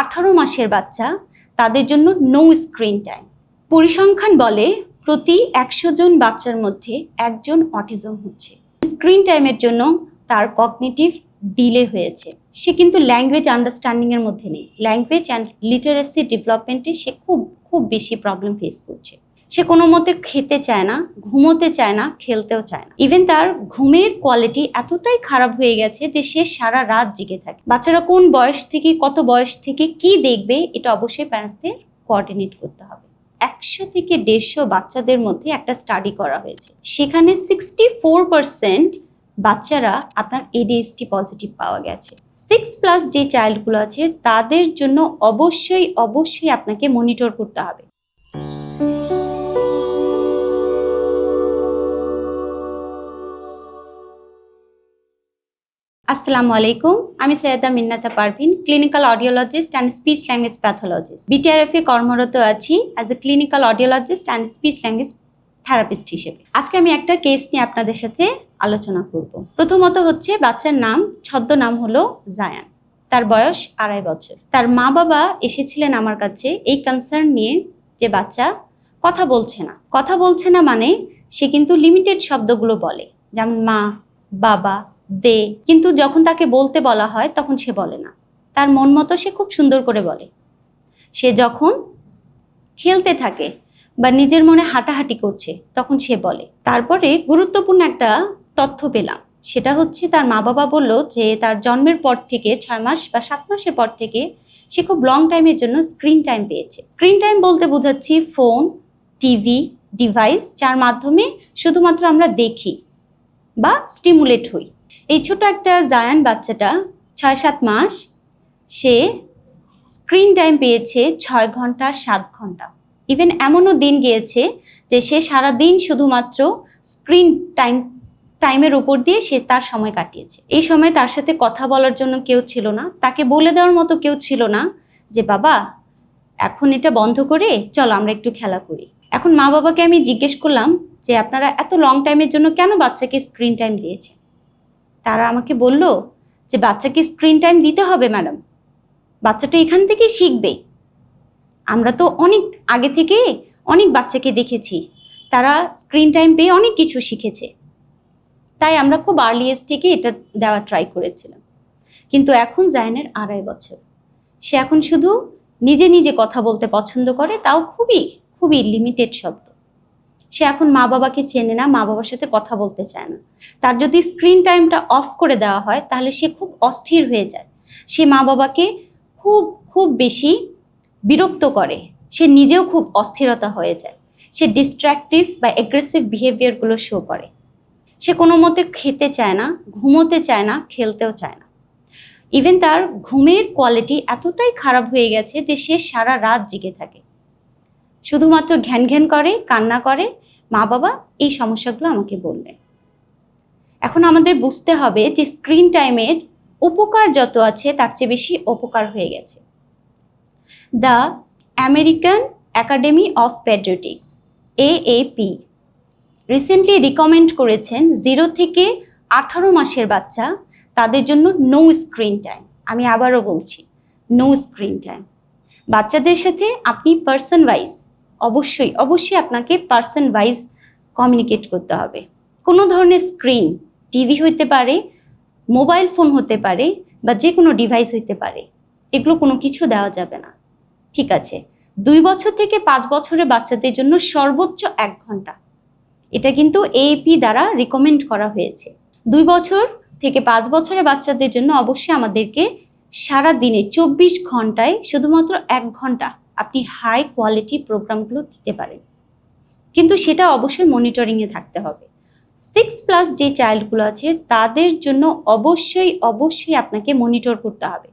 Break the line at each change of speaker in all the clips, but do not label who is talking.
আঠারো মাসের বাচ্চা, তাদের জন্য নো স্ক্রিন টাইম পরিসংখ্যান বলে প্রতি একশো জন বাচ্চার মধ্যে একজন অটিজম হচ্ছে। স্ক্রিন টাইমের জন্য তার কগনিটিভ ডিলে হয়েছে। সে কিন্তু ল্যাঙ্গুয়েজ আন্ডারস্ট্যান্ডিং এর মধ্যে নেই। ল্যাঙ্গুয়েজ অ্যান্ড লিটারেসি ডেভেলপমেন্টে সে খুব খুব বেশি প্রবলেম ফেস করছে। সে কোনো মতে খেতে চায় না, ঘুমোতে চায় না, খেলতেও চায় না। ইভেন তার ঘুমের কোয়ালিটি এতটাই খারাপ হয়ে গেছে যে সে সারা রাত জেগে থাকে। বাচ্চারা কোন বয়স থেকে, কত বয়স থেকে কি দেখবে, এটা অবশ্যই প্যারেন্টসদের কোঅর্ডিনেট করতে হবে। একশো থেকে দেড়শো বাচ্চাদের মধ্যে একটা স্টাডি করা হয়েছে। সেখানে সিক্সটি ফোর পার্সেন্ট বাচ্চারা আপনার এডিএসটি পজিটিভ পাওয়া গেছে। সিক্স প্লাস যে চাইল্ডগুলো আছে, তাদের জন্য অবশ্যই অবশ্যই আপনাকে মনিটর করতে হবে। আসসালামু আলাইকুম, আমি Syeda Minnata Parvin clinical audiologist and speech language pathologist বিটিআরএফে কর্মরত আছি as a clinical audiologist and speech language therapist হিসেবে। আজকে আমি একটা কেস নিয়ে আপনাদের সাথে আলোচনা করব। প্রথমত হচ্ছে বাচ্চার নাম, ছদ্ম নাম হলো জায়ান। তার বয়স আড়াই বছর। তার মা বাবা এসেছিলেন আমার কাছে এই কনসার্ন নিয়ে যে বাচ্চা কথা বলছে না। কথা বলছে না মানে সে কিন্তু লিমিটেড শব্দগুলো বলে, যেমন মা, বাবা দে। কিন্তু যখন তাকে বলতে বলা হয়, তখন সে বলে না। তার মন মতো সে খুব সুন্দর করে বলে। সে যখন খেলতে থাকে বা নিজের মনে হাঁটাহাঁটি করছে, তখন সে বলে। তারপরে গুরুত্বপূর্ণ একটা তথ্য পেলাম। সেটা হচ্ছে তার মা বাবা বলল যে, তার জন্মের পর থেকে ছয় মাস বা সাত মাসের পর থেকে সে খুব লং টাইমের জন্য স্ক্রিন টাইম পেয়েছে। স্ক্রিন টাইম বলতে বোঝাচ্ছি ফোন টিভি ডিভাইস যার মাধ্যমে শুধুমাত্র আমরা দেখি বা স্টিমুলেট হই। এই ছোট একটা জায়ান বাচ্চাটা, ছয় সাত মাস, সে স্ক্রিন টাইম পেয়েছে ছয় ঘণ্টা সাত ঘণ্টা। ইভেন এমনও দিন গিয়েছে যে সে সারা দিন শুধুমাত্র স্ক্রিন টাইম টাইমের উপর দিয়ে সে তার সময় কাটিয়েছে। এই সময় তার সাথে কথা বলার জন্য কেউ ছিল না। তাকে বলে দেওয়ার মতো কেউ ছিল না যে, বাবা, এখন এটা বন্ধ করে চলো আমরা একটু খেলা করি। এখন মা বাবাকে আমি জিজ্ঞেস করলাম যে, আপনারা এত লং টাইমের জন্য কেন বাচ্চাকে স্ক্রিন টাইম দিয়েছেন? তারা আমাকে বলল যে, বাচ্চাকে স্ক্রিন টাইম দিতে হবে ম্যাডাম বাচ্চাটা এখান থেকেই শিখবে। আমরা তো অনেক আগে থেকে অনেক বাচ্চাকে দেখেছি। তারা স্ক্রিন টাইম পেয়ে অনেক কিছু শিখেছে। তাই আমরা খুব আর্লি এজ থেকে এটা দেওয়া ট্রাই করেছিলাম। কিন্তু এখন জায়নের আড়াই বছর। সে এখন শুধু নিজে নিজে কথা বলতে পছন্দ করে, তাও খুবই খুবই লিমিটেড শব্দ। সে এখন মা বাবাকে চেনে না, মা বাবার সাথে কথা বলতে চায় না। তার যদি স্ক্রিন টাইমটা অফ করে দেওয়া হয়, তাহলে সে খুব অস্থির হয়ে যায়। সে মা বাবাকে খুব খুব বেশি বিরক্ত করে। সে নিজেও খুব অস্থিরতা হয়ে যায়। সে ডিস্ট্র্যাক্টিভ বা এগ্রেসিভ বিহেভিয়ারগুলো শো করে। সে কোনো মতে খেতে চায় না, ঘুমোতে চায় না, খেলতেও চায় না। ইভেন তার ঘুমের কোয়ালিটি এতটাই খারাপ হয়ে গেছে যে সে সারা রাত জেগে থাকে। শুধুমাত্র ঘ্যান ঘ্যান করে, কান্না করে মা বাবা এই সমস্যাগুলো আমাকে বললেন। এখন আমাদের বুঝতে হবে যে স্ক্রিন টাইমের উপকার যত আছে, তার চেয়ে বেশি অপকার হয়ে গেছে। The American academy of paediatrics AAP recently recommend করেছেন জিরো থেকে আঠারো মাসের বাচ্চা, তাদের জন্য নো স্ক্রিন টাইম আমি আবারও বলছি নো স্ক্রিন টাইম বাচ্চাদের সাথে আপনি পার্সন ওয়াইজ অবশ্যই অবশ্যই আপনাকে পার্সন ওয়াইজ কমিউনিকেট করতে হবে। কোনো ধরনের স্ক্রিন টিভি হইতে পারে মোবাইল ফোন হতে পারে, বা যে কোনো ডিভাইস হইতে পারে, এগুলো কোনো কিছু দেওয়া যাবে না। ঠিক আছে? দুই বছর থেকে পাঁচ বছরের বাচ্চাদের জন্য সর্বোচ্চ এক ঘণ্টা। এটা কিন্তু এএপি দ্বারা রিকমেন্ড করা হয়েছে। দুই বছর থেকে পাঁচ বছরের বাচ্চাদের জন্য অবশ্যই আমাদেরকে সারা দিনে চব্বিশ ঘন্টায় শুধুমাত্র এক ঘণ্টা আপনি হাই কোয়ালিটি প্রোগ্রামগুলো দিতে পারেন। কিন্তু সেটা অবশ্যই মনিটরিংয়ে থাকতে হবে। সিক্স প্লাস যে চাইল্ডগুলো আছে, তাদের জন্য অবশ্যই অবশ্যই আপনাকে মনিটর করতে হবে।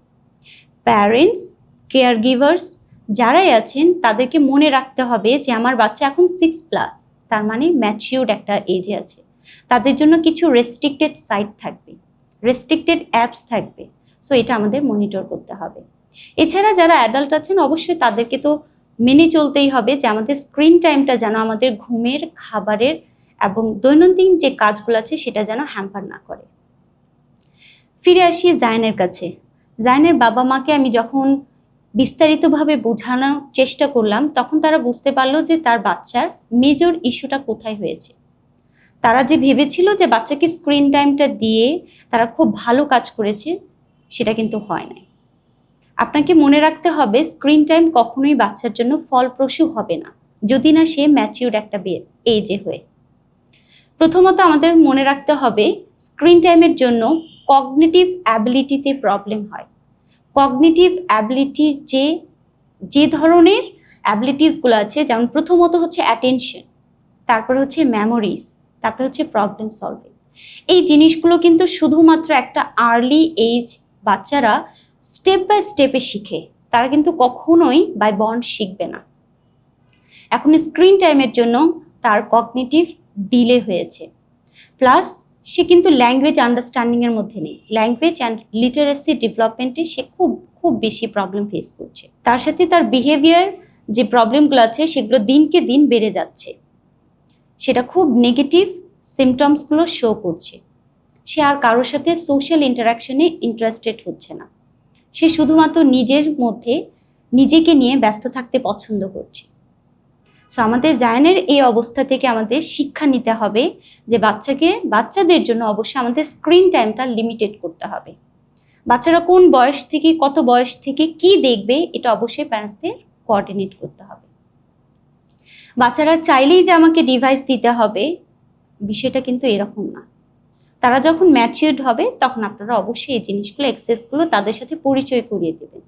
প্যারেন্টস কেয়ার গিভার্স যারাই আছেন, তাদেরকে মনে রাখতে হবে যে আমার বাচ্চা এখন সিক্স প্লাস তার মানে ম্যাচিউর্ড একটা এজে আছে। তাদের জন্য কিছু রেস্ট্রিক্টেড সাইট থাকবে। রেস্ট্রিক্টেড অ্যাপস থাকবে। সো এটা আমাদের মনিটর করতে হবে। এছাড়া যারা অ্যাডাল্ট আছেন, অবশ্যই তাদেরকে তো মেনে চলতেই হবে যে আমাদের স্ক্রিন টাইমটা যেন আমাদের ঘুমের, খাবারের এবং দৈনন্দিন যে কাজগুলো আছে, সেটা যেন হ্যাম্পার না করে। ফিরে আসি জায়নের কাছে। জায়নের বাবা মাকে আমি যখন বিস্তারিতভাবে বোঝানোর চেষ্টা করলাম, তখন তারা বুঝতে পারল যে তার বাচ্চার মেজর ইস্যুটা কোথায় হয়েছে। তারা যে ভেবেছিল যে বাচ্চাকে স্ক্রিন টাইমটা দিয়ে তারা খুব ভালো কাজ করেছে, সেটা কিন্তু হয় নাই। আপনাকে মনে রাখতে হবে স্ক্রিন টাইম কখনোই বাচ্চার জন্য ফলপ্রসূ হবে না। যদি না সে ম্যাচিউর একটা এজে হয়ে। প্রথমত আমাদের মনে রাখতে হবে স্ক্রিন টাইমের জন্য কগনেটিভ অ্যাবিলিটিতে প্রবলেম হয়। কগনেটিভ অ্যাবিলিটি যে যে ধরনের অ্যাবিলিটিসগুলো আছে, যেমন প্রথমত হচ্ছে অ্যাটেনশন তারপরে হচ্ছে মেমোরিজ তারপরে হচ্ছে প্রবলেম সলভিং এই জিনিসগুলো কিন্তু শুধুমাত্র একটা আর্লি এজ বাচ্চারা স্টেপ বাই স্টেপে শিখে, তারা কিন্তু কখনোই বাই বন্ড শিখবে না। এখন স্ক্রিন টাইমের জন্য তার কগনিটিভ ডিলে হয়েছে। প্লাস সে কিন্তু ল্যাঙ্গুয়েজ আন্ডারস্ট্যান্ডিংয়ের মধ্যে নেই। ল্যাঙ্গুয়েজ অ্যান্ড লিটারেসি ডেভেলপমেন্টে সে খুব খুব বেশি প্রবলেম ফেস করছে। তার সাথে তার বিহেভিয়ার যে প্রবলেমগুলো আছে, সেগুলো দিনকে দিন বেড়ে যাচ্ছে। সেটা খুব নেগেটিভ সিমটমসগুলো শো করছে। সে আর কারোর সাথে সোশ্যাল ইন্টারাকশনে ইন্টারেস্টেড হচ্ছে না। সে শুধুমাত্র নিজের মধ্যে নিজেকে নিয়ে ব্যস্ত থাকতে পছন্দ করছে। সো আমাদের জায়নের এই অবস্থা থেকে আমাদের শিক্ষা নিতে হবে যে বাচ্চাকে, বাচ্চাদের জন্য অবশ্যই আমাদের স্ক্রিন টাইমটা লিমিটেড করতে হবে। বাচ্চারা কোন বয়স থেকে, কত বয়স থেকে কি দেখবে, এটা অবশ্যই প্যারেন্টসদের কোঅর্ডিনেট করতে হবে। বাচ্চারা চাইলেই যে আমাকে ডিভাইস দিতে হবে, বিষয়টা কিন্তু এরকম না। তারা যখন ম্যাচিউরড হবে, তখন আপনারা অবশ্যই এই জিনিসগুলো এক্সেসগুলো তাদের সাথে পরিচয় করিয়ে দেবেন।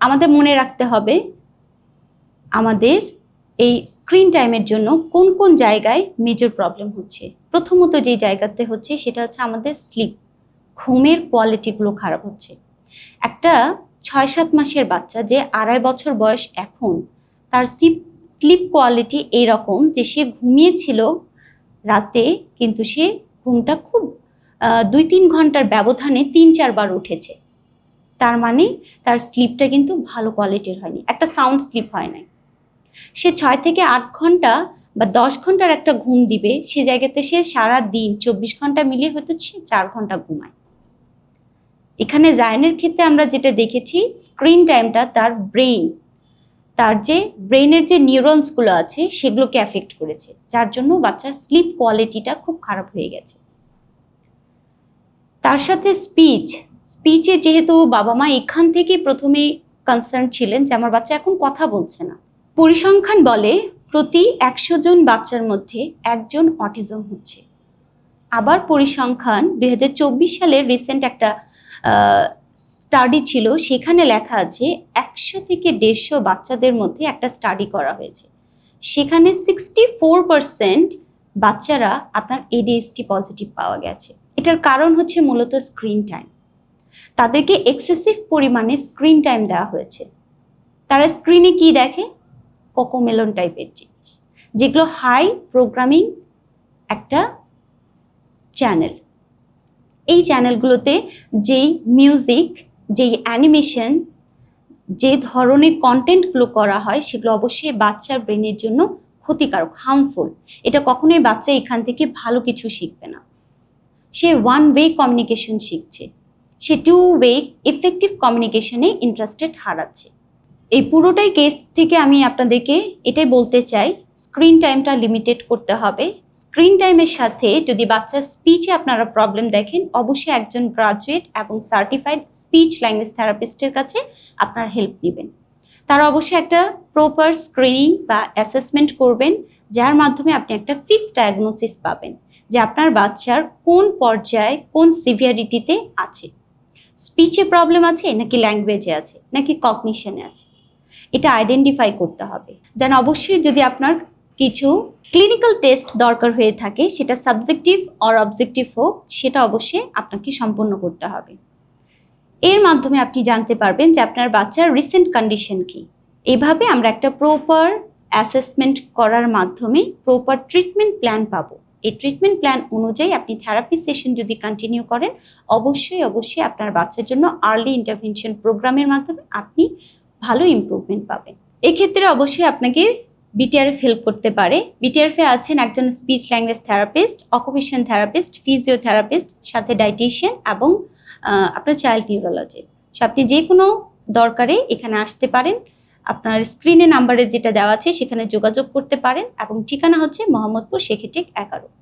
আমাদের মনে রাখতে হবে, আমাদের এই স্ক্রিন টাইমের জন্য কোন কোন জায়গায় মেজর প্রবলেম হচ্ছে। প্রথমত যে জায়গাতে হচ্ছে, সেটা হচ্ছে আমাদের স্লিপ ঘুমের কোয়ালিটিগুলো খারাপ হচ্ছে। একটা ছয় সাত মাসের বাচ্চা যে আড়াই বছর বয়স এখন, তার স্লিপ স্লিপ কোয়ালিটি এইরকম যে সে ঘুমিয়েছিল রাতে, কিন্তু সে ঘুমটা খুব দুই তিন ঘণ্টার ব্যবধানে তিন চারবার উঠেছে। তার মানে তার স্লিপটা কিন্তু ভালো কোয়ালিটির হয়নি। একটা সাউন্ড স্লিপ হয় নাই। সে ছয় থেকে আট ঘণ্টা বা দশ ঘণ্টার একটা ঘুম দিবে, সে জায়গাতে সে সারা দিন চব্বিশ ঘণ্টা মিলিয়ে হয়তো সে চার ঘণ্টা ঘুমায়। এখানে জায়নের ক্ষেত্রে আমরা যেটা দেখেছি স্ক্রিন টাইমটা তার ব্রেইন তার যে ব্রেইনের যে নিউরনসগুলো আছে, সেগুলোকে অ্যাফেক্ট করেছে। যার জন্য বাচ্চার স্লিপ কোয়ালিটিটা খুব খারাপ হয়ে গেছে। তার সাথে স্পিচ স্পিচে যেহেতু বাবা মা এখান থেকে প্রথমে কনসার্ন ছিলেন যে আমার বাচ্চা এখন কথা বলছে না। পরিসংখ্যান বলে প্রতি একশো জন বাচ্চার মধ্যে একজন অটিজম হচ্ছে। আবার পরিসংখ্যান দু হাজার চব্বিশ সালের রিসেন্ট একটা স্টাডি ছিল, সেখানে লেখা আছে একশো থেকে দেড়শো বাচ্চাদের মধ্যে একটা স্টাডি করা হয়েছে। সেখানে সিক্সটি ফোর পার্সেন্ট বাচ্চারা আপনার এডিএসটি পজিটিভ পাওয়া গেছে। এটার কারণ হচ্ছে মূলত স্ক্রিন টাইম তাদেরকে এক্সেসিভ পরিমাণে স্ক্রিন টাইম দেওয়া হয়েছে। তারা স্ক্রিনে কি দেখে? কোকোমেলন টাইপের জিনিস। যেগুলো হাই প্রোগ্রামিং একটা চ্যানেল এই চ্যানেলগুলোতে যেই মিউজিক যেই অ্যানিমেশন যে ধরনের কন্টেন্টগুলো করা হয়, সেগুলো অবশ্যই বাচ্চার ব্রেনের জন্য ক্ষতিকারক হার্মফুল এটা কখনোই বাচ্চা এখান থেকে ভালো কিছু শিখবে না। সে ওয়ান ওয়ে কমিউনিকেশন শিখছে। সে টু ওয়ে এফেক্টিভ কমিউনিকেশনে ইন্টারেস্টেড হারাচ্ছে। এই পুরোটাই কেস থেকে আমি আপনাদেরকে এটাই বলতে চাই স্ক্রিন টাইমটা লিমিটেড করতে হবে। স্ক্রিন টাইমের সাথে যদি বাচ্চার স্পিচে আপনারা প্রবলেম দেখেন, অবশ্যই একজন গ্রাজুয়েট এবং সার্টিফাইড স্পিচ ল্যাঙ্গুয়েজ থেরাপিস্টের কাছে আপনার হেল্প নেবেন। তারা অবশ্যই একটা প্রপার স্ক্রিনিং বা অ্যাসেসমেন্ট করবেন, যার মাধ্যমে আপনি একটা ফিক্সড ডায়াগনোসিস পাবেন। যে আপনার বাচ্চার কোন পর্যায়ে কোন সিভিয়ারিটিতে আছে? স্পিচে প্রবলেম আছে নাকি ল্যাঙ্গুয়েজে আছে, নাকি কগনিশনে আছে? এটা আইডেন্টিফাই করতে হবে। দেন অবশ্যই যদি আপনার কিছু ক্লিনিক্যাল টেস্ট দরকার হয়ে থাকে, সেটা সাবজেক্টিভ অর অবজেক্টিভ হোক, সেটা অবশ্যই আপনাকে সম্পন্ন করতে হবে। এর মাধ্যমে আপনি জানতে পারবেন যে আপনার বাচ্চার রিসেন্ট কন্ডিশন কি। এভাবে আমরা একটা প্রপার অ্যাসেসমেন্ট করার মাধ্যমে প্রপার ট্রিটমেন্ট প্ল্যান পাবো। এই ট্রিটমেন্ট প্ল্যান অনুযায়ী আপনি থেরাপি সেশন যদি কন্টিনিউ করেন, অবশ্যই অবশ্যই আপনার বাচ্চার জন্য আর্লি ইন্টারভেনশন প্রোগ্রামের মাধ্যমে আপনি ভালো ইম্প্রুভমেন্ট পাবেন। এক্ষেত্রে অবশ্যই আপনাকে বিটিআরএফ হেল্প করতে পারে। বিটিআরএফে আছেন একজন speech language therapist occupation therapist physiotherapist সাথে ডাইটিশিয়ান এবং আপনার চাইল্ড নিউরোলজিস্ট সো আপনি যে কোনো দরকারে এখানে আসতে পারেন। আপনার স্ক্রিনে নাম্বারে যেটা দেওয়া আছে সেখানে যোগাযোগ করতে পারেন এবং ঠিকানা হচ্ছে মোহাম্মদপুর শেখেটেক এগারো।